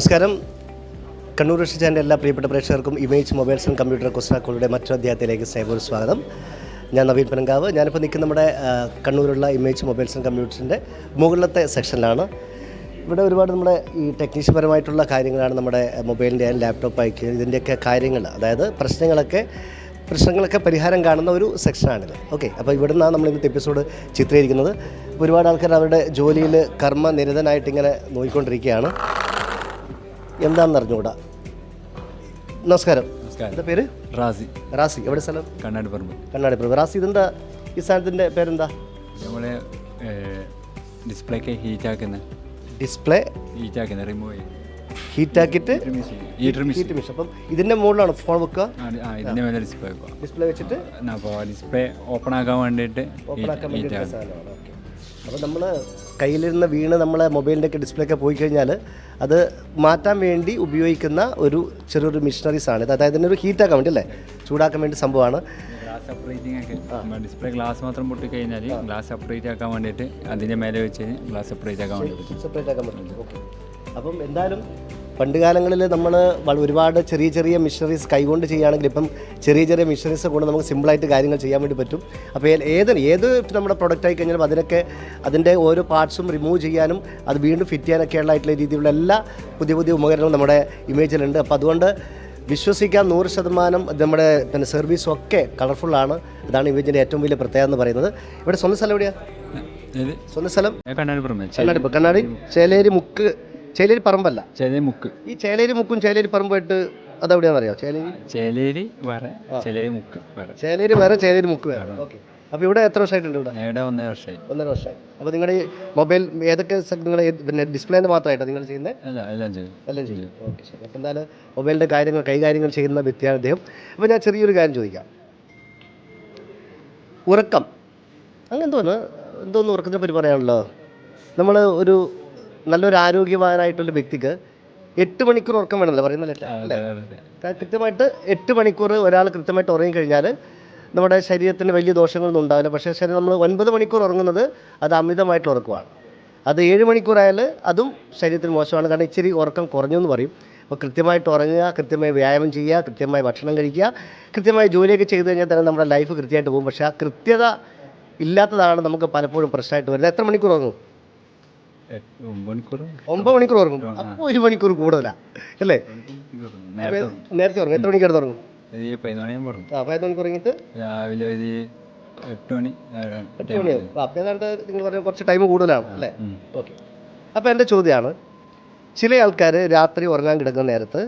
നമസ്കാരം. കണ്ണൂർ റഷിച്ചാന്റെ എല്ലാ പ്രിയപ്പെട്ട പ്രേക്ഷകർക്കും ഇമേജ് മൊബൈൽസ് ആൻഡ് കമ്പ്യൂട്ടർ കുസ്റ്റാക്കളുടെ മറ്റൊരു അധ്യായത്തിലേക്ക് സൈബർ സ്വാഗതം. ഞാൻ നവീൻ പനങ്കാവ്. ഞാനിപ്പോൾ നിൽക്കുന്ന നമ്മുടെ കണ്ണൂരുള്ള ഇമേജ് മൊബൈൽസ് ആൻഡ് കമ്പ്യൂട്ടറിന്റെ മുകളിലത്തെ സെക്ഷനിലാണ്. ഇവിടെ ഒരുപാട് നമ്മുടെ ഈ ടെക്നീഷ്യൻ പരമായിട്ടുള്ള കാര്യങ്ങളാണ് നമ്മുടെ മൊബൈലിന്റെ ആയാലും ലാപ്ടോപ്പ് അയക്കുക ഇതിന്റെയൊക്കെ കാര്യങ്ങൾ അതായത് പ്രശ്നങ്ങളൊക്കെ പ്രശ്നങ്ങളൊക്കെ പരിഹാരം കാണുന്ന ഒരു സെക്ഷനാണിത്. ഓക്കെ അപ്പോൾ ഇവിടെ നിന്നാണ് നമ്മൾ ഇന്നത്തെ എപ്പിസോഡ് ചിത്രീകരിക്കുന്നത്. ഒരുപാട് ആൾക്കാർ അവരുടെ ജോലിയിൽ കർമ്മ നിരതനായിട്ട് ഇങ്ങനെ നോക്കിക്കൊണ്ടിരിക്കുകയാണ് എന്താണെന്ന് അറിഞ്ഞുകൂടാ നമസ്കാരം. എന്താ പേര്? റാസി. റാസി. എവിടെ സ്ഥലം? കണ്ണാടി പറമ്പ്. കണ്ണാടി പറമ്പ്. റാസി ഇതെന്താ? ഈ സാധനത്തിന്റെ പേരെന്താ? നമ്മളെ ഡിസ്പ്ലേക്ക് ഹീറ്റാക്കുന്ന ഡിസ്പ്ലേ? ഹീറ്റാക്കുന്ന റിമൂവ് ചെയ്യും. ഹീറ്റാക്കിയിട്ട് ഹീറ്റർ ഹീറ്റ് മിഷൻ അപ്പം ഇതിന്റെ മുകളിലാണ് ഫോൺ വെക്കുക? ഇതിന്റെ മേലെ ഡിസ്പ്ലേ ഡിസ്പ്ലേ വെച്ചിട്ട്? അപ്പോൾ ഡിസ്പ്ലേ ഓപ്പൺ ആക്കാൻ വേണ്ടിയിട്ട് ഓപ്പൺ ആക്കാൻ ഹീറ്റ് വേണ്ടിയിട്ടുള്ള സാധനമാണ്. അപ്പോൾ നമ്മൾ കയ്യിലിരുന്ന വീണ് നമ്മളെ മൊബൈലിന്റെയൊക്കെ ഡിസ്പ്ലേ ഒക്കെ പോയി കഴിഞ്ഞാൽ അത് മാറ്റാൻ വേണ്ടി ഉപയോഗിക്കുന്ന ഒരു ചെറിയൊരു മിഷനറീസ് ആണ് ഇത്. അതായത് ഇതിനൊരു ഹീറ്റാക്കാൻ വേണ്ടി അല്ലേ? ചൂടാക്കാൻ വേണ്ടി സംഭവമാണ്. ഡിസ്പ്ലേ ഗ്ലാസ് മാത്രം പൊട്ടി കഴിഞ്ഞാൽ ഗ്ലാസ് സെപ്പറേറ്റ് ആക്കാൻ വേണ്ടിയിട്ട് അതിന്റെ മേലെ വെച്ച് ഗ്ലാസ് സെപ്പറേറ്റ് ആക്കാൻ വേണ്ടി സെപ്പറേറ്റ് ആക്കാൻ പറ്റും. ഓക്കെ അപ്പം എന്തായാലും പണ്ട് കാലങ്ങളിൽ നമ്മൾ ഒരുപാട് ചെറിയ ചെറിയ മിഷനറീസ് കൈകൊണ്ട് ചെയ്യുകയാണെങ്കിൽ ഇപ്പം ചെറിയ ചെറിയ മിഷനറീസ് കൊണ്ട് നമുക്ക് സിമ്പിളായിട്ട് കാര്യങ്ങൾ ചെയ്യാൻ വേണ്ടി പറ്റും. അപ്പോൾ ഏത് ഏത് നമ്മുടെ പ്രൊഡക്റ്റ് ആയി കഴിഞ്ഞാലും അതിനൊക്കെ അതിന്റെ ഓരോ പാർട്സും റിമൂവ് ചെയ്യാനും അത് വീണ്ടും ഫിറ്റ് ചെയ്യാനൊക്കെയുള്ള ആയിട്ടുള്ള രീതിയിലുള്ള എല്ലാ പുതിയ പുതിയ ഉപകരണങ്ങളും നമ്മുടെ ഇമേജിലുണ്ട് അപ്പോൾ അതുകൊണ്ട് വിശ്വസിക്കാൻ നൂറ് ശതമാനം നമ്മുടെ പിന്നെ സർവീസും ഒക്കെ കളർഫുള്ളാണ് ഇതാണ് ഇമേജിന്റെ ഏറ്റവും വലിയ പ്രത്യേകത എന്ന് പറയുന്നത്. ഇവിടെ സ്വന്തം സ്ഥലം എവിടെയാണ് സ്വന്തം സ്ഥലം? കണ്ണാടി കണ്ണാടി ചേലേരി മുക്ക് ചേലേരി പറമ്പല്ല. ചേലേരി മുക്ക്. ഈ ചേലേരി മുക്കും ചേലേരി പറമ്പുമായിട്ട് അതെവിടെയാണെന്ന് അറിയാം ചേലേരി ചേലേരി വേറെ ചേലേരി മുക്ക് വേറെ. ചേലേരി വേറെ ചേലേരി മുക്ക് വേറെ. ഓക്കെ. അപ്പോൾ ഇവിടെ എത്ര വർഷമായിട്ടുണ്ട് ഇവിടെ? ഇവിടെ ഒന്നര വർഷമായി. ഒന്നര വർഷമായി. അപ്പോൾ നിങ്ങളുടെ ഈ മൊബൈൽ ഏതൊക്കെ നിങ്ങൾ പിന്നെ ഡിസ്പ്ലേന്റെ മാത്രമായിട്ടാണ് നിങ്ങൾ ചെയ്യുന്നത് എല്ലാം ചെയ്യും. എല്ലാം ചെയ്യും. ഓക്കെ ശരി. അപ്പോൾ എന്തായാലും മൊബൈലിന്റെ കാര്യങ്ങൾ കൈകാര്യങ്ങൾ ചെയ്യുന്ന വ്യക്തിയാണ് അദ്ദേഹം അപ്പോൾ ഞാൻ ചെറിയൊരു കാര്യം ചോദിക്കാം. ഉറക്കം. അങ്ങനെ എന്തോന്ന് എന്തോന്ന് ഉറക്കത്തിനെ പറ്റി പറയാനുള്ളത് നമ്മൾ ഒരു നല്ലൊരു ആരോഗ്യവാനായിട്ടുള്ള വ്യക്തിക്ക് എട്ട് മണിക്കൂർ ഉറക്കം വേണമല്ലോ പറയുന്നല്ലേ. കൃത്യമായിട്ട് എട്ട് മണിക്കൂർ ഒരാൾ കൃത്യമായിട്ട് ഉറങ്ങി കഴിഞ്ഞാൽ നമ്മുടെ ശരീരത്തിന് വലിയ ദോഷങ്ങളൊന്നും ഉണ്ടാവില്ല. പക്ഷേ ശരി നമ്മൾ ഒൻപത് മണിക്കൂർ ഉറങ്ങുന്നത് അത് അമിതമായിട്ട് ഉറക്കമാണ് അത് ഏഴ് മണിക്കൂറായാൽ അതും ശരീരത്തിന് മോശമാണ്. കാരണം ഇച്ചിരി ഉറക്കം കുറഞ്ഞു എന്ന് പറയും. അപ്പോൾ കൃത്യമായിട്ട് ഉറങ്ങുക കൃത്യമായി വ്യായാമം ചെയ്യുക കൃത്യമായി ഭക്ഷണം കഴിക്കുക കൃത്യമായി ജോലിയൊക്കെ ചെയ്തു കഴിഞ്ഞാൽ തന്നെ നമ്മുടെ ലൈഫ് കൃത്യമായിട്ട് പോകും. പക്ഷേ ആ കൃത്യത ഇല്ലാത്തതാണ് നമുക്ക് പലപ്പോഴും പ്രശ്നമായിട്ട് വരുന്നത്. എത്ര മണിക്കൂർ ഉറങ്ങും? ഒമ്പത് മണിക്കൂർ ഉറങ്ങും. അപ്പോൾ ഒരു മണിക്കൂർ കൂടുതലാ. അല്ലേ? നേരത്തെ ഉറങ്ങും. എത്ര മണിക്ക് ഉറങ്ങും? അപ്പൊ എന്റെ മണിയാകുമ്പോൾ പറഞ്ഞു ആ പതിനൊന്ന് മണിക്ക് ഉറങ്ങിയിട്ട്? രാവിലെ ഒരു എട്ട് മണി ആ, എട്ട് മണിയാവും അപ്പോൾ ഏതാണ്ട് നിങ്ങൾ പറഞ്ഞ കുറച്ച് ടൈം കൂടുതലാണ് അല്ലേ? ഓക്കെ അപ്പോൾ എന്റെ ചോദ്യമാണ് ചില ആൾക്കാർ രാത്രി ഉറങ്ങാൻ കിടക്കുന്ന നേരത്ത്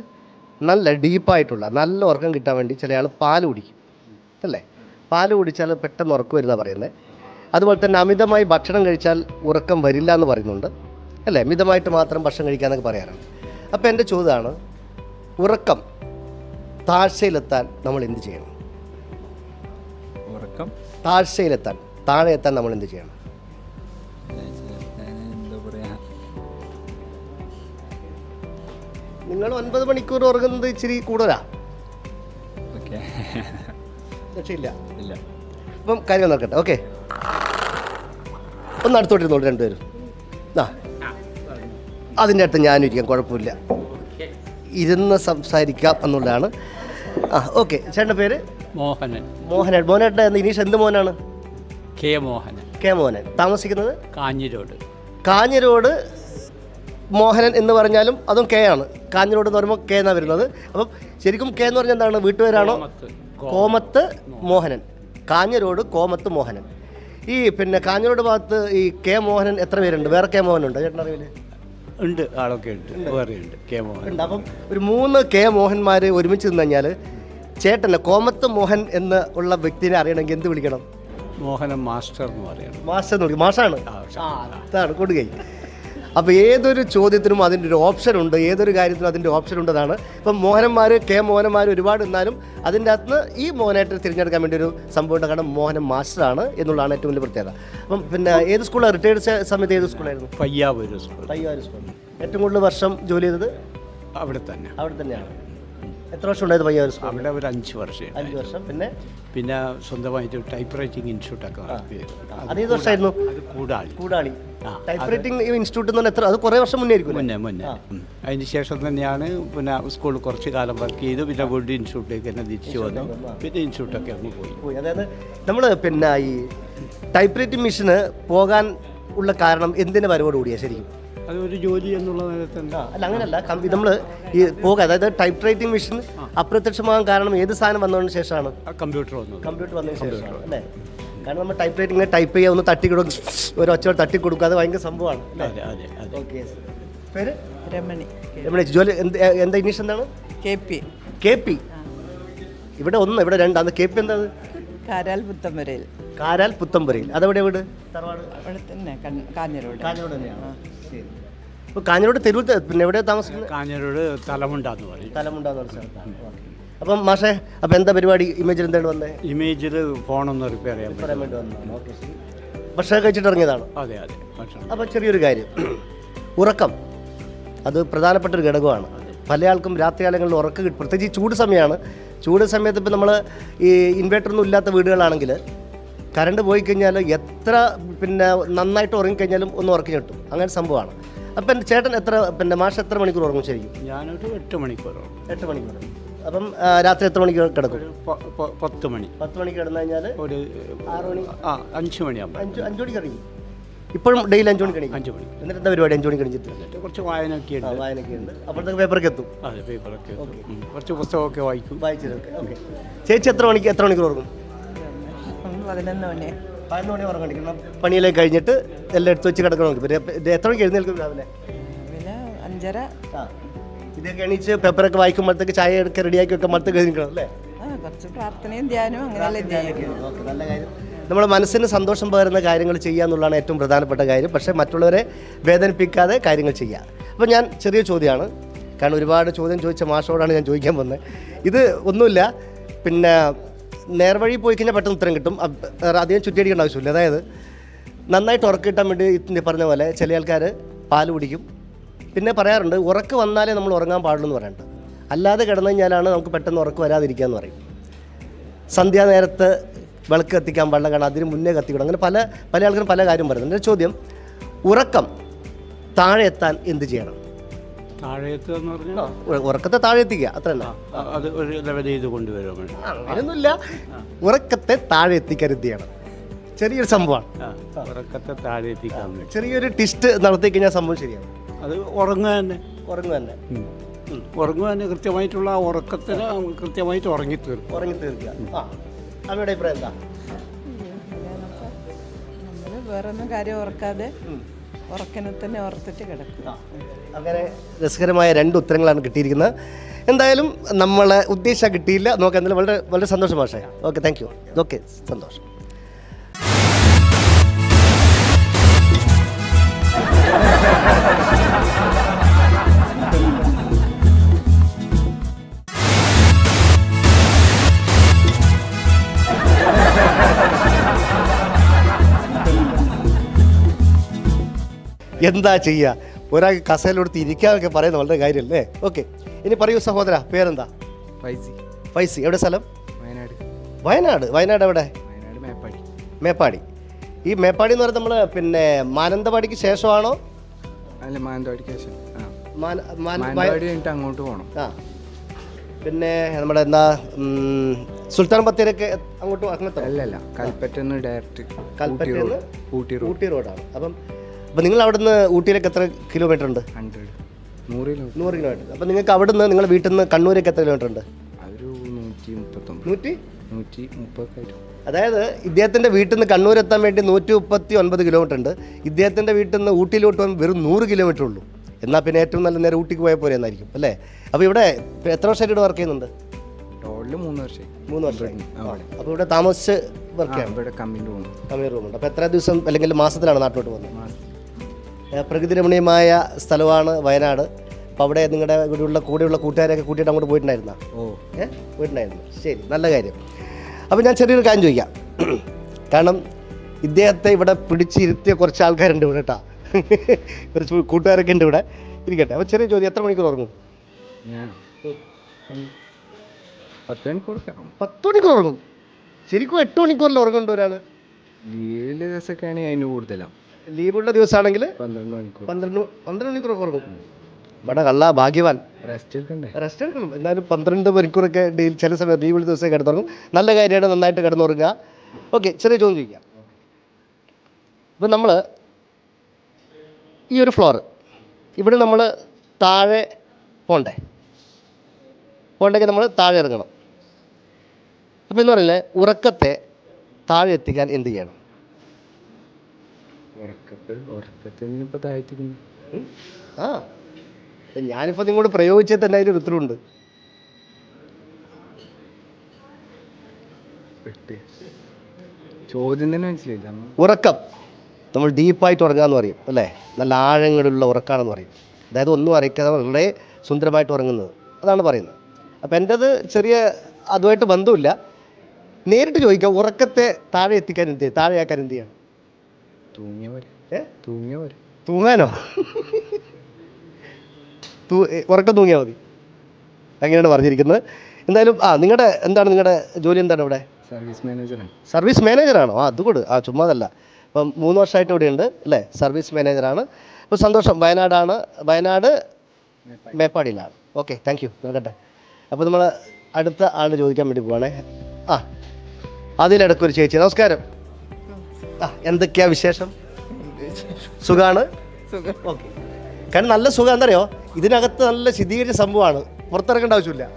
നല്ല ഡീപ്പായിട്ടുള്ള നല്ല ഉറക്കം കിട്ടാൻ വേണ്ടി ചില ആൾ പാൽ കുടിക്കും. അല്ലേ? പാൽ കുടിച്ചാൽ പെട്ടെന്ന് ഉറക്കം വരുന്ന പറയുന്നത് അതുപോലെ തന്നെ അമിതമായി ഭക്ഷണം കഴിച്ചാൽ ഉറക്കം വരില്ല എന്ന് പറയുന്നുണ്ട്. അല്ലേ? മിതമായിട്ട് മാത്രം ഭക്ഷണം കഴിക്കാന്നൊക്കെ പറയാറുണ്ട്. അപ്പോൾ എന്റെ ചോദ്യമാണ് ഉറക്കം താഴ്ചയിലെത്താൻ നമ്മൾ എന്ത് ചെയ്യണം? ഉറക്കം? താഴ്ചയിലെത്താൻ താഴെ എത്താൻ നമ്മൾ എന്ത് ചെയ്യണം? നിങ്ങൾ ഒൻപത് മണിക്കൂർ ഉറങ്ങുന്നത് ഇച്ചിരി കൂടുതലാ. പക്ഷേ രക്ഷയില്ല. ഇല്ല. അപ്പം കാര്യം നോക്കട്ടെ. ഓക്കെ. ഒന്ന് അടുത്തോട്ടിരുന്നോളൂ രണ്ടുപേരും. ആ അതിന്റെ അടുത്ത് ഞാനും ഇരിക്കാം കുഴപ്പമില്ല. ഇരുന്ന് സംസാരിക്കാം എന്നുള്ളതാണ്. ആ ഓക്കെ. ചേട്ടന്റെ പേര്? മോഹനൻ. മോഹനൻ. മോഹനേട്ട ഇനീഷ് എന്ത് മോഹനാണ് കെ മോഹനൻ. കെ മോഹനൻ. താമസിക്കുന്നത്? കാഞ്ഞിരോട്. കാഞ്ഞിരോട് മോഹനൻ എന്ന് പറഞ്ഞാലും അതും കെ ആണ്. കാഞ്ഞിരോട് എന്ന് പറയുമ്പോൾ കെ എന്നാണ് വരുന്നത്. അപ്പം ശരിക്കും കെ എന്ന് പറഞ്ഞാൽ എന്താണ്? വീട്ടുപേരാണോ. കോമത്ത്. മോഹനൻ. കാഞ്ഞിരോട് കോമത്ത് മോഹനൻ. ഈ പിന്നെ കാഞ്ഞിരോട് ഭാഗത്ത് ഈ കെ മോഹനൻ എത്ര പേരുണ്ട്? വേറെ കെ മോഹൻ ഉണ്ട് ചേട്ടൻ അറിയില്ലേ ഉണ്ട് ആളൊക്കെ ഉണ്ട്. ഉണ്ട്. കെ മോഹൻ. ഉണ്ട്. അപ്പം ഒരു മൂന്ന് കെ മോഹന്മാർ ഒരുമിച്ച് നിന്ന് കഴിഞ്ഞാൽ ചേട്ടനെ കോമത്ത് മോഹൻ എന്ന് ഉള്ള വ്യക്തിനെ അറിയണമെങ്കിൽ എന്ത് വിളിക്കണം? മോഹനൻ മാസ്റ്റർ എന്ന് പറയണം. മാസ്റ്റർ എന്ന് വിളിക്കും. മാഷാണ്? അതാണ്. കൊടുകൈ അപ്പോൾ ഏതൊരു ചോദ്യത്തിനും അതിന്റെ ഒരു ഓപ്ഷൻ ഉണ്ട് ഏതൊരു കാര്യത്തിനും അതിന്റെ ഓപ്ഷൻ ഉണ്ടെന്നാണ്. ഇപ്പം മോഹനന്മാർ കെ മോഹനന്മാർ ഒരുപാട് എന്നാലും അതിന്റെ അകത്ത് ഈ മോഹനായിട്ട് തിരഞ്ഞെടുക്കാൻ വേണ്ടി ഒരു സംഭവം ഉണ്ട്. കാരണം മോഹനൻ മാസ്റ്ററാണ് എന്നുള്ളതാണ് ഏറ്റവും വലിയ പ്രത്യേകത. അപ്പം പിന്നെ ഏത് സ്കൂളാണ് റിട്ടയർഡ് സമയത്ത് ഏത് സ്കൂളായിരുന്നു പയ്യാവൂർ സ്കൂൾ പയ്യാവൂർ സ്കൂൾ ഏറ്റവും കൂടുതൽ വർഷം ജോലി ചെയ്തത്? അവിടെ തന്നെ. അവിടെ തന്നെയാണ്. എത്ര വർഷം ഉണ്ടായത് പയ്യാവൂർ സ്കൂൾ അവിടെ ഒരു അഞ്ച് വർഷം അഞ്ച് വർഷം. പിന്നെ? പിന്നെ സ്വന്തമായിട്ട് ടൈപ്പ് റൈറ്റിംഗ് ഇൻസ്റ്റിറ്റ്യൂട്ടൊക്കെ നടത്തി അത് ഏത് വർഷമായിരുന്നു അത് കൂടാളി. കൂടാളി. ആ, ടൈപ്പ് റൈറ്റിംഗ് ഇൻസ്റ്റിറ്റ്യൂട്ട് എന്ന് പറഞ്ഞാൽ എത്ര അത് കുറേ വർഷം മുന്നേ ആയിരിക്കും മുന്നേ മുന്നേ. അതിന് ശേഷം തന്നെയാണ് പിന്നെ സ്കൂളിൽ കുറച്ച് കാലം വർക്ക് ചെയ്തു പിന്നെ വീണ്ടും ഇൻസ്റ്റിറ്റ്യൂട്ടിലേക്ക് തന്നെ തിരിച്ചു വന്നു. പിന്നെ ഇൻസ്റ്റിറ്റ്യൂട്ടൊക്കെ അങ്ങ് പോയി. പോയി. അതായത് നമ്മൾ പിന്നെ ഈ ടൈപ്പ് റൈറ്റിംഗ് മെഷീന് പോകാൻ ഉള്ള കാരണം എന്തിന്റെ വരവോട് കൂടിയാണ് ശരിക്കും? അത് ഒരു ജോലി എന്നുള്ള അല്ല അങ്ങനെയല്ല നമ്മൾ ഈ പോകുക അതായത് ടൈപ്പ് റൈറ്റിംഗ് മെഷീൻ അപ്രത്യക്ഷമാകാൻ കാരണം ഏത് സാധനം വന്നതിന് ശേഷമാണ്? കമ്പ്യൂട്ടർ വന്നത്. കമ്പ്യൂട്ടർ വന്നതിന് ശേഷമാണ് അല്ലേ? കാരണം നമ്മൾ ടൈപ്പ് റൈറ്റിംഗ് ടൈപ്പ് ചെയ്യുക ഒന്ന് തട്ടി കൊടുക്കും ഒരു ഒച്ച തട്ടി കൊടുക്കുക അത് ഭയങ്കര സംഭവമാണ് അല്ലേ? അതെ അതെ അതെ. ഓക്കെ പേര്? രമണി. ജോലി എന്താ ഇംഗ്ലീഷ് എന്താണ്? K P. K P. ഇവിടെ ഒന്ന് ഇവിടെ രണ്ട് അത് കെ പി എന്താ കാരാൽ പുത്തമ്പരയിൽ. കാരാൽ പുത്തമ്പുരയിൽ. അതെവിടെ വീട്? തറവാട്? അവിടെ തന്നെ കാഞ്ഞിരോട്. കാഞ്ഞിരോട് തന്നെയാണ്? ശരി. ഇപ്പോൾ കാഞ്ഞിരോട് തെരുവ് പിന്നെ എവിടെ താമസിക്കുന്നത്? കാഞ്ഞിരോട് തലമുണ്ടാന്ന് പറയും. തലമുണ്ടാന്ന് സ്ഥലത്താണ് അപ്പം മാഷേ അപ്പം എന്താ പരിപാടി? ഇമേജിൽ എന്താണ് വന്നത് ഇമേജിൽ ഫോണൊന്ന് റിപ്പയർ ചെയ്യാൻ പറയാൻ വേണ്ടി വന്നതാണ്. ഓക്കെ ശരി. ഭക്ഷണം കഴിച്ചിട്ട് ഇറങ്ങിയതാണ്? അതെ അതെ. ഭക്ഷണം. അപ്പോൾ ചെറിയൊരു കാര്യം. ഉറക്കം. അത് പ്രധാനപ്പെട്ട ഒരു ഘടകമാണ്. പല ആൾക്കും രാത്രികാലങ്ങളിൽ ഉറക്കം കിട്ടും. പ്രത്യേകിച്ച് ഈ ചൂട് സമയമാണ്. ചൂട് സമയത്ത് ഇപ്പോൾ നമ്മൾ ഈ ഇൻവേർട്ടറൊന്നും ഇല്ലാത്ത വീടുകളാണെങ്കിൽ കറണ്ട് പോയി കഴിഞ്ഞാൽ എത്ര പിന്നെ നന്നായിട്ട് ഉറങ്ങിക്കഴിഞ്ഞാലും ഒന്ന് ഉറക്കി കിട്ടും. അങ്ങനെ സംഭവമാണ്. അപ്പം എന്റെ ചേട്ടൻ എത്ര പിന്നെ മാഷ് എത്ര മണിക്കൂർ ഉറങ്ങും ശരിക്കും? ഞാനൊരു എട്ട് മണിക്കൂറോ എട്ട് മണിക്കൂർ. അപ്പം രാത്രി എത്ര മണിക്ക് കിടക്കും? പത്ത് മണി. പത്ത് മണിക്ക് കിടന്നു കഴിഞ്ഞാൽ ഒരു ആറ് മണി? ആ അഞ്ച് മണിയാകുമ്പോൾ അഞ്ച് അഞ്ച് മണിക്ക് ഇറങ്ങി? ഇപ്പോഴും ഡെയിലി അഞ്ച് മണി എണീക്കും? അഞ്ച് മണി. എന്നിട്ട് എന്താ പരിപാടി? അഞ്ച് മണി കഴിഞ്ഞിട്ട്? കുറച്ച് വായന ഒക്കെ ഉണ്ട് വായനയൊക്കെ ഉണ്ട്. അപ്പോഴത്തേക്ക് പേപ്പറൊക്കെ എത്തും. അതെ പേപ്പറൊക്കെ. കുറച്ച് പുസ്തകമൊക്കെ വായിക്കും. വായിച്ചിട്ടൊക്കെ ഓക്കെ. ചേച്ചി എത്ര മണിക്ക് എത്ര മണിക്കൂർ ഉറങ്ങും? പതിനൊന്ന് മണി പതിനൊന്ന് മണി ഉറങ്ങണം പണിയെല്ലാം കഴിഞ്ഞിട്ട് എല്ലാം എടുത്ത് വെച്ച് കിടക്കണം പിന്നെ എത്ര മണിക്ക് എഴുന്നേൽക്കും രാവിലെ? അഞ്ചര. ആ. ഇതൊക്കെ എണീച്ച് പേപ്പറൊക്കെ വായിക്കുമ്പോഴത്തേക്ക് ചായ എടുക്കുക റെഡിയാക്കി വെക്കുമ്പോഴത്തേക്ക് എഴുന്നേൽക്കണം അല്ലേ? കുറച്ച് പ്രാർത്ഥനയും ധ്യാനവും അങ്ങനെയല്ലേ നല്ല കാര്യം. നമ്മുടെ മനസ്സിന് സന്തോഷം പകരുന്ന കാര്യങ്ങൾ ചെയ്യുക എന്നുള്ളതാണ് ഏറ്റവും പ്രധാനപ്പെട്ട കാര്യം. പക്ഷേ മറ്റുള്ളവരെ വേദനിപ്പിക്കാതെ കാര്യങ്ങൾ ചെയ്യുക. അപ്പോൾ ഞാൻ ചെറിയ ചോദ്യമാണ്. കാരണം ഒരുപാട് ചോദ്യം ചോദിച്ച മാഷോടാണ് ഞാൻ ചോദിക്കാൻ വന്നത് ഇത് ഒന്നുമില്ല. പിന്നെ നേർവഴി പോയി കഴിഞ്ഞാൽ പെട്ടെന്ന് ഉത്തരം കിട്ടും. അധികം ചുറ്റിയടിക്കേണ്ട ആവശ്യമില്ല. അതായത് നന്നായിട്ട് ഉറക്കം കിട്ടാൻ വേണ്ടി പറഞ്ഞ പോലെ ചില ആൾക്കാർ പാൽ കുടിക്കും. പിന്നെ പറയാറുണ്ട് ഉറക്ക് വന്നാലേ നമ്മൾ ഉറങ്ങാൻ പാടുള്ളൂ എന്ന് പറയുന്നുണ്ട് അല്ലാതെ കിടന്നു കഴിഞ്ഞാലാണ് നമുക്ക് പെട്ടെന്ന് ഉറക്ക് വരാതിരിക്കുക എന്ന് പറയും. സന്ധ്യാനേരത്ത് വിളക്ക് കത്തിക്കാൻ പാടില്ല കാരണം അതിന് മുന്നേ കത്തിക്കണം അങ്ങനെ പല പല ആൾക്കാരും പല കാര്യം പറയുന്നുണ്ട്. ചോദ്യം ഉറക്കം താഴെ എത്താൻ എന്ത് ചെയ്യണം? താഴെത്ത് എന്ന് പറഞ്ഞാൽ ഉറക്കത്തെ താഴെ എത്തിക്കുക അത്ര തന്നെ അത് ഒരു ലെവൽ ചെയ്ത് കൊണ്ടുവരാൻ അങ്ങനെയൊന്നുമില്ല. ഉറക്കത്തെ താഴെ എത്തിക്കരുതിയാണ് ചെറിയൊരു സംഭവമാണ്. ഉറക്കത്തെ താഴെ എത്തിക്കാൻ ചെറിയൊരു ടിസ്റ്റ് നടത്തി കഴിഞ്ഞാൽ സംഭവം ശരിയാണ് അത് ഉറങ്ങുക തന്നെ. ഉറങ്ങുക തന്നെ. ഉറങ്ങുക തന്നെ കൃത്യമായിട്ടുള്ള ആ ഉറക്കത്തിന് കൃത്യമായിട്ട് ഉറങ്ങി തീർക്കും ഉറങ്ങി തീർക്കുക ആ അമ്മയുടെ അഭിപ്രായം എന്താ? നമ്മൾ വേറെ ഒന്നും കാര്യം ഓർക്കാതെ ഉറക്കനെ തന്നെ ഓർത്തിട്ട് കിടക്കുക. അങ്ങനെ രസകരമായ രണ്ട് ഉത്തരങ്ങളാണ് കിട്ടിയിരിക്കുന്നത്. എന്തായാലും നമ്മളെ ഉദ്ദേശം കിട്ടിയില്ല. നോക്കാം എന്തായാലും വളരെ വളരെ സന്തോഷം മാഷേ. ഓക്കെ താങ്ക് യു ഓക്കെ സന്തോഷം. എന്താ ചെയ്യുക ഒരാൾക്ക് കസേലെടുത്ത് ഇരിക്കാനൊക്കെ പറയുന്ന വളരെ കാര്യമല്ലേ ഓക്കെ ഇനി പറയൂ സഹോദര പേരെന്താ? ഫൈസി. ഫൈസി. എവിടെ സ്ഥലം? വയനാട്. വയനാട്. വയനാട് എവിടെ? വയനാട് മേപ്പാടി. മേപ്പാടി. ഈ മേപ്പാടി എന്ന് പറയുന്നത് നമ്മൾ പിന്നെ മാനന്തവാടിക്ക് ശേഷമാണോ? അല്ല മാനന്തവാടിക്ക് ശേഷം. മാനന്തവാടി കഴിഞ്ഞിട്ട് അങ്ങോട്ട് പോകണം ആ. പിന്നെ നമ്മുടെ എന്താ സുൽത്താൻ ബത്തേരൊക്കെ അങ്ങോട്ട് അങ്ങനത്തെ അല്ലല്ല കൽപ്പറ്റ ഡയറക്റ്റ് കൽപ്പറ്റ ഊട്ടി റോഡാണ് അപ്പം അപ്പം നിങ്ങൾ അവിടുന്ന് ഊട്ടിയിലേക്ക് എത്ര കിലോമീറ്റർ ഉണ്ട്? ഹൺഡ്രഡ് നൂറ് കിലോ നൂറ് കിലോമീറ്റർ അപ്പോൾ നിങ്ങൾക്ക് അവിടുന്ന് നിങ്ങളുടെ വീട്ടിൽ നിന്ന് കണ്ണൂരേക്ക് എത്ര കിലോമീറ്റർ ഉണ്ട്? അതൊരു നൂറ്റി മുപ്പത്തൊമ്പത് നൂറ്റി? നൂറ്റി മുപ്പതൊക്കെ അതായത് ഇദ്ദേഹത്തിന്റെ വീട്ടിൽ നിന്ന് കണ്ണൂർ എത്താൻ വേണ്ടി നൂറ്റി മുപ്പത്തി ഒൻപത് കിലോമീറ്റർ ഉണ്ട്. ഇദ്ദേഹത്തിന്റെ വീട്ടിൽ നിന്ന് ഊട്ടിയിലോട്ട് പോകാൻ വെറും നൂറ് കിലോമീറ്റർ ഉള്ളൂ. എന്നാൽ പിന്നെ ഏറ്റവും നല്ല നേരെ ഊട്ടിക്ക് പോയാൽ പോലെ എന്നായിരിക്കും അല്ലേ? അപ്പോൾ ഇവിടെ എത്ര വർഷമായിട്ട് ഇവിടെ വർക്ക് ചെയ്യുന്നുണ്ട്? ടോളിൽ മൂന്ന് വർഷം മൂന്ന് വർഷം അപ്പോൾ ഇവിടെ താമസിച്ച് വർക്ക് ചെയ്യാം. ഇവിടെ പോകുന്നു കമ്മീർ റൂമുണ്ട്. അപ്പോൾ എത്ര ദിവസം അല്ലെങ്കിൽ മാസത്തിലാണ് നാട്ടിലോട്ട് പോകുന്നത്? പ്രകൃതി രമണീയമായ സ്ഥലമാണ് വയനാട്. അപ്പോൾ അവിടെ നിങ്ങളുടെ ഇവിടെയുള്ള കൂടെയുള്ള കൂട്ടുകാരെയൊക്കെ കൂട്ടിയിട്ട് അങ്ങോട്ട് പോയിട്ടുണ്ടായിരുന്ന? ഓ. ഏ പോയിട്ടുണ്ടായിരുന്നു. ശരി നല്ല കാര്യം. അപ്പോൾ ഞാൻ ചെറിയൊരു കാര്യം ചോദിക്കാം. കാരണം ഇദ്ദേഹത്തെ ഇവിടെ പിടിച്ചിരുത്തിയ കുറച്ച് ആൾക്കാരുണ്ട് ഇവിടെ കേട്ടോ. കുറച്ച് കൂട്ടുകാരൊക്കെ ഉണ്ട് ഇവിടെ. ഇരിക്കട്ടെ. അപ്പോൾ ചെറിയ ചോദ്യം എത്ര മണിക്കൂർ ഉറങ്ങും? പത്ത് മണിക്കൂർ പത്ത് മണിക്കൂർ ഉറങ്ങും? ശരിക്കും എട്ട് മണിക്കൂറിൽ ഉറങ്ങേണ്ട ഒരാൾ ഏഴ് ദിവസമൊക്കെയാണ് അതിന് കൂടുതലാണ് ലീവുള്ള ദിവസമാണെങ്കിൽ പന്ത്രണ്ട് മണിക്കൂർ. പന്ത്രണ്ട് പന്ത്രണ്ട് മണിക്കൂർ ഉറങ്ങും. ഇവിടെ കള്ള ഭാഗ്യവാൻ. റെസ്റ്റ് എടുക്കണ്ടേ? റെസ്റ്റ് എടുക്കണം. എന്നാലും പന്ത്രണ്ട് മണിക്കൂറൊക്കെ ഡെയിലി ചില സമയം ലീവുള്ള ദിവസമൊക്കെ കിടന്നുറങ്ങും. നല്ല കാര്യമാണ് നന്നായിട്ട് കിടന്നുറങ്ങുക. ഓക്കെ ചെറിയ ചോദ്യം ചോദിക്കാം. ഇപ്പം നമ്മൾ ഈ ഒരു ഫ്ലോർ ഇവിടെ നമ്മൾ താഴെ പോണ്ടേ? പോണ്ടെങ്കിൽ നമ്മൾ താഴെ ഇറങ്ങണം. അപ്പോൾ എന്ന് പറഞ്ഞാൽ ഉറക്കത്തെ താഴെ എത്തിക്കാൻ എന്ത് ചെയ്യണം? ഉറക്കത്തിൽ ഉറക്കത്തിന് ഇപ്പോൾ താഴ്ത്തിക്കുന്നു? ആ. ഞാനിപ്പോൾ നിങ്ങളോട് പ്രയോഗിച്ചാൽ തന്നെ അതിന് ഉത്തരവുണ്ട് ചോദ്യം തന്നെ മനസ്സിലായില്ല. ഉറക്കം. നമ്മൾ ഡീപ്പായിട്ട് ഉറങ്ങുക എന്ന് പറയും അല്ലേ? നല്ല ആഴങ്ങളുള്ള ഉറക്കാണെന്ന് പറയും. അതായത് ഒന്നും അറിയിക്കാതെ വളരെ സുന്ദരമായിട്ട് ഉറങ്ങുന്നത്. അതാണ് പറയുന്നത്. അപ്പം എന്റെത് ചെറിയ അതുമായിട്ട് ബന്ധമില്ല. നേരിട്ട് ചോദിക്കാം ഉറക്കത്തെ താഴെ എത്തിക്കാൻ എന്ത് ചെയ്യും? താഴെയാക്കാൻ എന്ത് ചെയ്യണം? തൂങ്ങിയ പോലെ ഏ തൂങ്ങിയ പോലെ തൂങ്ങാനോ ഉറക്കം തൂങ്ങിയാൽ മതി. അങ്ങനെയാണ് പറഞ്ഞിരിക്കുന്നത്. എന്തായാലും ആ നിങ്ങളുടെ എന്താണ് നിങ്ങളുടെ ജോലി എന്താണ് ഇവിടെ? സർവീസ് മാനേജറാണ്. സർവീസ് മാനേജറാണോ? ആ അതുകൂട് ആ ചുമ്മാതല്ല. അപ്പം മൂന്ന് വർഷമായിട്ട് ഇവിടെ ഉണ്ട് അല്ലേ? സർവീസ് മാനേജറാണ്. അപ്പോൾ സന്തോഷം. വയനാടാണ് വയനാട് മേപ്പാടിയിലാണ്. ഓക്കെ താങ്ക് യു നോക്കട്ടെ അപ്പോൾ നമ്മൾ അടുത്ത ആൾ ചോദിക്കാൻ വേണ്ടി പോവാണേ. ആ അതിലിടയ്ക്ക് ഒരു ചേച്ചി. നമസ്കാരം. ആ എന്തൊക്കെയാ വിശേഷം? സുഖമാണ് സുഖം. ഓക്കെ. കാരണം നല്ല സുഖം എന്തറിയോ ഇതിനകത്ത് നല്ല ശീതീകരിച്ച സംഭവമാണ്. പുറത്തിറങ്ങേണ്ട ആവശ്യമില്ല.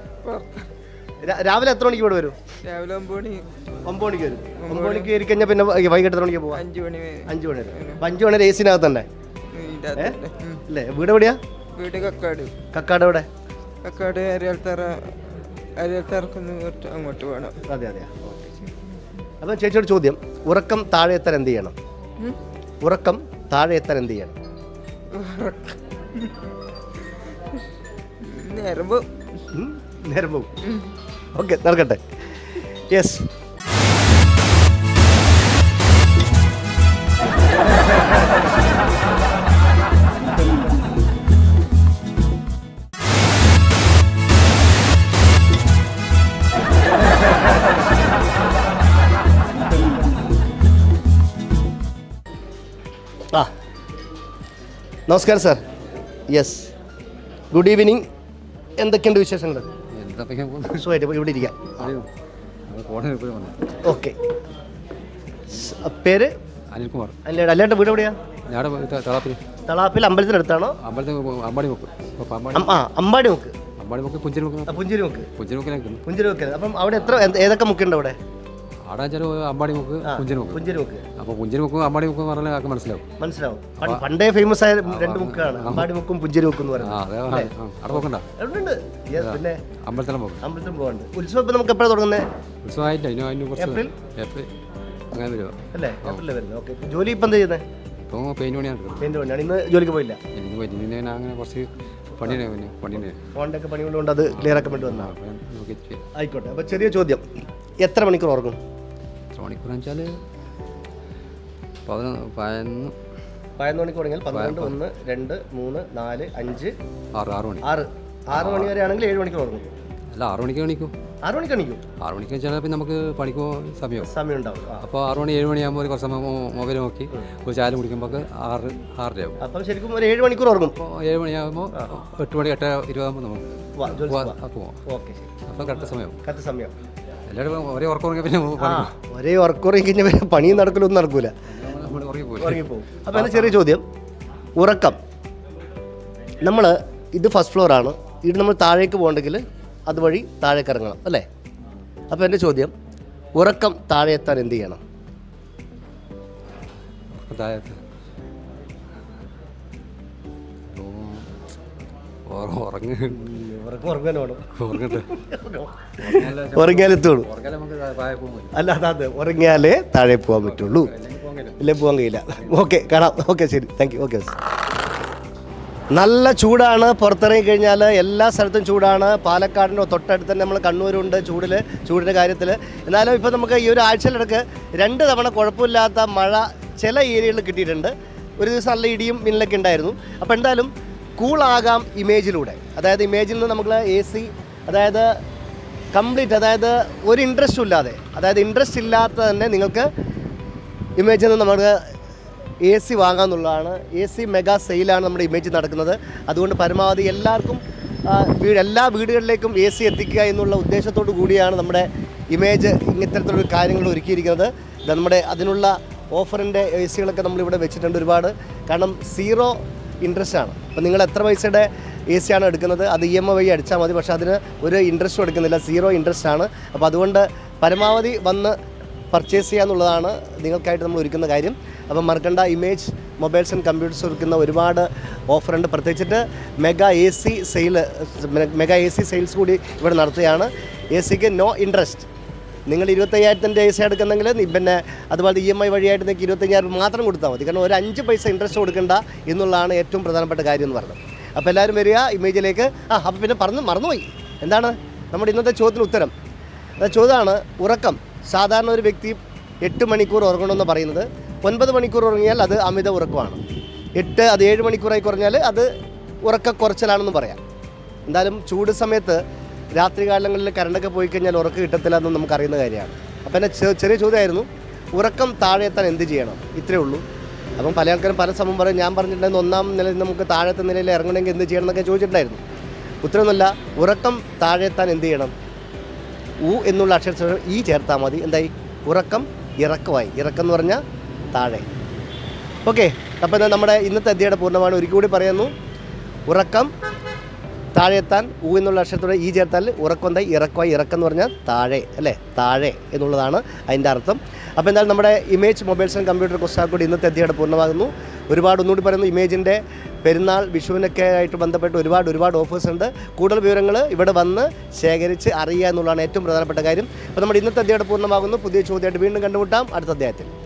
രാ- രാവിലെ എത്ര മണിക്ക് ഇവിടെ വരും? രാവിലെ ഒമ്പത് മണി. ഒമ്പത് മണിക്ക് വരും. ഒമ്പത് മണിക്ക് കയറി കഴിഞ്ഞാൽ പിന്നെ വൈ- വൈകിട്ട് എത്ര മണിക്ക് പോവാം? അഞ്ചു മണി വരെ. അഞ്ച് മണി വരെ. അപ്പം അഞ്ച് മണി വരെ എ സിനകത്ത് തന്നെ. ഉം. അല്ലേ? വീട് എവിടെയാ? വീട് കക്കാട്. കക്കാട് എവിടെ? കക്കാട് അരിയാൽത്തറ അരിയാൽത്തറക്കുന്ന് അങ്ങോട്ട് പോകണം അതെ അതെ. അപ്പം ചേച്ചിയുടെ ചോദ്യം. ഉറക്കം താഴെ എത്താൻ എന്ത് ചെയ്യണം? ഉറക്കം താഴെ എത്താൻ എന്ത് ചെയ്യണം? നേരം പോവും. ഉം? നേരം പോകും ഓക്കെ നടക്കട്ടെ. യെസ് നമസ്കാരം സാർ യെസ് ഗുഡ് ഈവനിങ് എന്തൊക്കെയുണ്ട് വിശേഷങ്ങൾ? സുഖമായിട്ട് ഇവിടെ ഇരിക്കാം. ഓക്കെ പേര്? അനിൽകുമാർ. അല്ലേ അല്ലേട്ട വീട് എവിടെയാ? തളാപ്പിൽ. തളാപ്പിൽ അമ്പലത്തിനടുത്താണോ അമ്പലത്തിൽ അമ്പാടി മുക്ക്. ആ അമ്പാടി മുക്ക്. അമ്പാടി മുക്ക് പുഞ്ചിരി മുക്ക്. ആ, പുഞ്ചിരി മുക്ക്. പുഞ്ചിരി മുക്കിലേക്ക് പുഞ്ചിരി മുക്ക് അപ്പം അവിടെ എത്ര ഏതൊക്കെ മുക്കുണ്ട് അവിടെ? അവിടെ അമ്പാടി മുക്ക് പുഞ്ചിരി മുക്ക്. പുഞ്ചിരി മുക്ക്. അപ്പോൾ പുഞ്ചിരി മുക്കും അമ്പാടി മുക്കും പറഞ്ഞാൽ ആൾക്ക് മനസ്സിലാവും. മനസ്സിലാവും. പണ്ട് പണ്ടേ ഫേമസ് ആയ രണ്ട് മുക്കാണ് അമ്പാടി മുക്കും പുഞ്ചിരി മുക്കും എന്ന് ആ പറയുന്നത്. അതെ ആ, അവിടെ പോക്കണ്ട? ഉണ്ട് പിന്നെ അമ്പലത്തിലും പോകും പോകാണ്ട് ഉത്സവം ഇപ്പം നമുക്ക് എപ്പോഴാണ് തുടങ്ങുന്നത് അതിന് കുറച്ച് ഏപ്രിൽ? ഏപ്രിൽ. അങ്ങനെ വരുമോ അല്ലേ? ഏപ്രിലിൽ വരുന്നത്. ഓക്കെ. ജോലി ഇപ്പം എന്താ ചെയ്യുന്നത് ഇപ്പോൾ പെയിന്റ് പണിയാണ് എടുക്കുന്നത്. പെയിന്റ് പണിയാണ്. ഇന്ന് ജോലിക്ക് പോയില്ല? എനിക്ക് പറ്റി ഇനി ഞാൻ അങ്ങനെ കുറച്ച് പണിയാണ് പിന്നെ പണിയാണ് ഫോണിന്റെ ഒക്കെ പണികളുണ്ട് അത് ക്ലിയർ ആക്കാൻ വേണ്ടി വന്നതാണ് അപ്പം നോക്കിയിട്ട് ആയിക്കോട്ടെ. അപ്പോൾ ചെറിയ ചോദ്യം. എത്ര മണിക്കൂർ ഉറങ്ങും? എത്ര മണിക്കൂർ വെച്ചാൽ പതിനൊന്ന് പതിനൊന്ന്. പതിനൊന്ന് മണിക്കൂർ ഉറങ്ങിയാൽ പന്ത്രണ്ട് ഒന്ന് രണ്ട് മൂന്ന് നാല് അഞ്ച് ആറ് ആറ് മണി. ആറ്. ആറ് മണി വരെ ആണെങ്കിൽ ഏഴ് മണിക്ക് തുടങ്ങും. അല്ല ആറ് മണിക്ക് എണീക്കും. ആറ് മണിക്ക് എണീക്കും. ആറ് മണിക്ക് വെച്ചാൽ പിന്നെ നമുക്ക് പണിക്ക് പോകാൻ സമയമാവും. സമയം ഉണ്ടാവും അപ്പോൾ ആറ് മണി ഏഴ് മണിയാകുമ്പോൾ ഒരു കുറച്ച് സമയം മൊബൈൽ നോക്കി ഒരു ചായ കുടിക്കുമ്പോൾ ആറ് ആറരയാവും അപ്പം ശരിക്കും ഒരു ഏഴ് മണിക്കൂർ ഉറങ്ങും. അപ്പോൾ ഏഴ് മണിയാകുമ്പോൾ എട്ട് മണി എട്ട് ഇരുപതാകുമ്പോൾ നമുക്ക് പോവാം ഓക്കെ അപ്പോൾ കറക്റ്റ് സമയം കറക്റ്റ് സമയം. എല്ലാവരും ഒരേ ഉറക്കം ഉറങ്ങിയ പിന്നെ ഒരേ ഉറക്കുറങ്ങി കഴിഞ്ഞാൽ പിന്നെ പണിയും നടക്കലൊന്നും നടക്കൂല. നമ്മൾ ഉറങ്ങി പോയി ഉറങ്ങിപ്പോവും. അപ്പോൾ എന്റെ ചെറിയ ചോദ്യം. ഉറക്കം. നമ്മൾ ഇത് ഫസ്റ്റ് ഫ്ലോർ ആണ്. ഇത് നമ്മൾ താഴേക്ക് പോകണമെങ്കിൽ അതുവഴി താഴേക്ക് ഇറങ്ങണം അല്ലേ? അപ്പോൾ എന്റെ ചോദ്യം ഉറക്കം താഴെ എത്താൻ എന്ത് ചെയ്യണം? അല്ല ഉറങ്ങിയാലേ താഴെ പോകാൻ പറ്റുള്ളൂ. ഇല്ലേ? പോകാൻ കഴിയില്ല ഓക്കെ കാണാം. ഓക്കെ ശരി. താങ്ക് യു ഓക്കെ നല്ല ചൂടാണ്. പുറത്തിറങ്ങി കഴിഞ്ഞാൽ എല്ലാ സ്ഥലത്തും ചൂടാണ്. പാലക്കാടിന്റെ തൊട്ടടുത്ത് തന്നെ നമ്മൾ കണ്ണൂരുണ്ട് ചൂടിൽ ചൂടിന്റെ കാര്യത്തിൽ എന്നാലും ഇപ്പോൾ നമുക്ക് ഈ ഒരു ആഴ്ചയിലിടക്ക് രണ്ട് തവണ കുഴപ്പമില്ലാത്ത മഴ ചില ഏരിയകളിൽ കിട്ടിയിട്ടുണ്ട്. ഒരു ദിവസം നല്ല ഇടിയും മിന്നലൊക്കെ ഉണ്ടായിരുന്നു. അപ്പോൾ എന്തായാലും കൂളാകാം ഇമേജിലൂടെ അതായത് ഇമേജിൽ നിന്ന് നമുക്ക് എ സി അതായത് കംപ്ലീറ്റ് അതായത് ഒരു ഇൻട്രസ്റ്റും ഇല്ലാതെ അതായത് ഇൻട്രസ്റ്റ് ഇല്ലാത്ത തന്നെ നിങ്ങൾക്ക് ഇമേജിൽ നിന്ന് നമുക്ക് എ സി വാങ്ങാമെന്നുള്ളതാണ് എ സി മെഗാ സെയിലാണ് നമ്മുടെ ഇമേജ് നടക്കുന്നത്. അതുകൊണ്ട് പരമാവധി എല്ലാവർക്കും വീട് എല്ലാ വീടുകളിലേക്കും എ സി എത്തിക്കുക എന്നുള്ള ഉദ്ദേശത്തോടു കൂടിയാണ് നമ്മുടെ ഇമേജ് ഇങ്ങനത്തരത്തിലുള്ള കാര്യങ്ങൾ ഒരുക്കിയിരിക്കുന്നത്. നമ്മുടെ അതിനുള്ള ഓഫറിന്റെ എ സികളൊക്കെ നമ്മളിവിടെ വെച്ചിട്ടുണ്ട് ഒരുപാട്. കാരണം സീറോ ഇൻട്രസ്റ്റ് ആണ്. അപ്പോൾ നിങ്ങൾ എത്ര പൈസയുടെ എ സി ആണ് എടുക്കുന്നത് അത് ഇ എം ഐ വഴി അടിച്ചാൽ മതി. പക്ഷേ അതിന് ഒരു ഇൻട്രസ്റ്റും എടുക്കുന്നില്ല. സീറോ ഇൻട്രസ്റ്റ് ആണ്. അപ്പോൾ അതുകൊണ്ട് പരമാവധി വന്ന് പർച്ചേസ് ചെയ്യുക എന്നുള്ളതാണ് നിങ്ങൾക്കായിട്ട് നമ്മൾ ഒരുക്കുന്ന കാര്യം. അപ്പം മറക്കണ്ട ഇമേജ് മൊബൈൽസ് ആൻഡ് കമ്പ്യൂട്ടേഴ്സ് ഒരുക്കുന്ന ഒരുപാട് ഓഫറുണ്ട് പ്രത്യേകിച്ചിട്ട് mega A C sale mega A C sales കൂടി ഇവിടെ നടത്തുകയാണ്. എ സിക്ക് നോ ഇൻട്രസ്റ്റ് നിങ്ങൾ ഇരുപത്തയ്യായിരത്തിന്റെ എ സി എടുക്കുന്നെങ്കിൽ പിന്നെ അതുപോലെ ഇ എം ഐ വഴിയായിട്ട് നിങ്ങൾക്ക് ഇരുപത്തയ്യായിരം മാത്രം കൊടുത്താൽ മതി. കാരണം ഒരു അഞ്ച് പൈസ ഇൻട്രസ്റ്റ് കൊടുക്കേണ്ട എന്നുള്ളതാണ് ഏറ്റവും പ്രധാനപ്പെട്ട കാര്യം എന്ന് പറയുന്നത്. അപ്പോൾ എല്ലാവരും വരിക ഇമേജിലേക്ക് ആ അപ്പോൾ പിന്നെ പറഞ്ഞു മറന്നുപോയി. എന്താണ്? നമ്മുടെ ഇന്നത്തെ ചോദ്യത്തിന് ഉത്തരം. ചോദ്യമാണ് ഉറക്കം. സാധാരണ ഒരു വ്യക്തി എട്ട് മണിക്കൂർ ഉറങ്ങണമെന്ന് പറയുന്നത് ഒൻപത് മണിക്കൂർ ഉറങ്ങിയാൽ അത് അമിത ഉറക്കമാണ്. എട്ട് അത് ഏഴ് മണിക്കൂറായി കുറഞ്ഞാൽ അത് ഉറക്ക കുറച്ചിലാണെന്ന് പറയാം. എന്തായാലും ചൂട് സമയത്ത് രാത്രികാലങ്ങളിൽ കറണ്ടൊക്കെ പോയി കഴിഞ്ഞാൽ ഉറക്കം കിട്ടത്തില്ല എന്ന് നമുക്കറിയുന്ന കാര്യമാണ്. അപ്പം ചെ- ചെറിയ ചോദ്യമായിരുന്നു. ഉറക്കം താഴെ എത്താൻ എന്ത് ചെയ്യണം? ഇത്രേ ഉള്ളൂ. അപ്പം പല ആൾക്കാരും പല സമയം പറയും ഞാൻ പറഞ്ഞിട്ടുണ്ടായിരുന്നു ഒന്നാം നിലയിൽ നമുക്ക് താഴത്തെ നിലയിൽ ഇറങ്ങണമെങ്കിൽ എന്ത് ചെയ്യണം എന്നൊക്കെ ചോദിച്ചിട്ടുണ്ടായിരുന്നു. ഉത്തരമൊന്നുമല്ല ഉറക്കം താഴെ എത്താൻ എന്ത് ചെയ്യണം? ഉ എന്നുള്ള അക്ഷരം ഈ ചേർത്താൽ മതി. എന്തായി? ഉറക്കം ഇറക്കമായി ഇറക്കം എന്ന് പറഞ്ഞാൽ താഴെ. ഓക്കെ അപ്പോൾ എന്നാൽ നമ്മുടെ ഇന്നത്തെ അധ്യയുടെ പൂർണമാണ് ഒരിക്കൽ കൂടി പറയുന്നു. ഉറക്കം താഴെ എത്താൻ ഊ എന്നുള്ള അക്ഷരത്തോടെ ഈ ചേർത്താൽ ഉറക്കം എന്തായി ഇറക്കമായി ഇറക്കം എന്ന് പറഞ്ഞാൽ താഴെ അല്ലേ? താഴെ എന്നുള്ളതാണ് അതിന്റെ അർത്ഥം. അപ്പോൾ എന്തായാലും നമ്മുടെ ഇമേജ് മൊബൈൽസ് ആൻഡ് കമ്പ്യൂട്ടർ കൂടി ഇന്നത്തെ അധ്യായുടെ പൂർണമാകുന്നു. ഒരുപാട് ഒന്നുകൂടി പറയുന്നു. ഇമേജിന്റെ പെരുന്നാൾ വിഷുവിനൊക്കെ ആയിട്ട് ബന്ധപ്പെട്ട് ഒരുപാട് ഒരുപാട് ഓഫേഴ്സ് ഉണ്ട്. കൂടുതൽ വിവരങ്ങൾ ഇവിടെ വന്ന് ശേഖരിച്ച് അറിയുക എന്നുള്ളതാണ് ഏറ്റവും പ്രധാനപ്പെട്ട കാര്യം. അപ്പോൾ നമ്മുടെ ഇന്നത്തെ അധ്യായം പൂർണമാകുന്നു. പുതിയ ചോദ്യമായിട്ട് വീണ്ടും കണ്ടുമുട്ടാം. അടുത്ത അധ്യായത്തിൽ.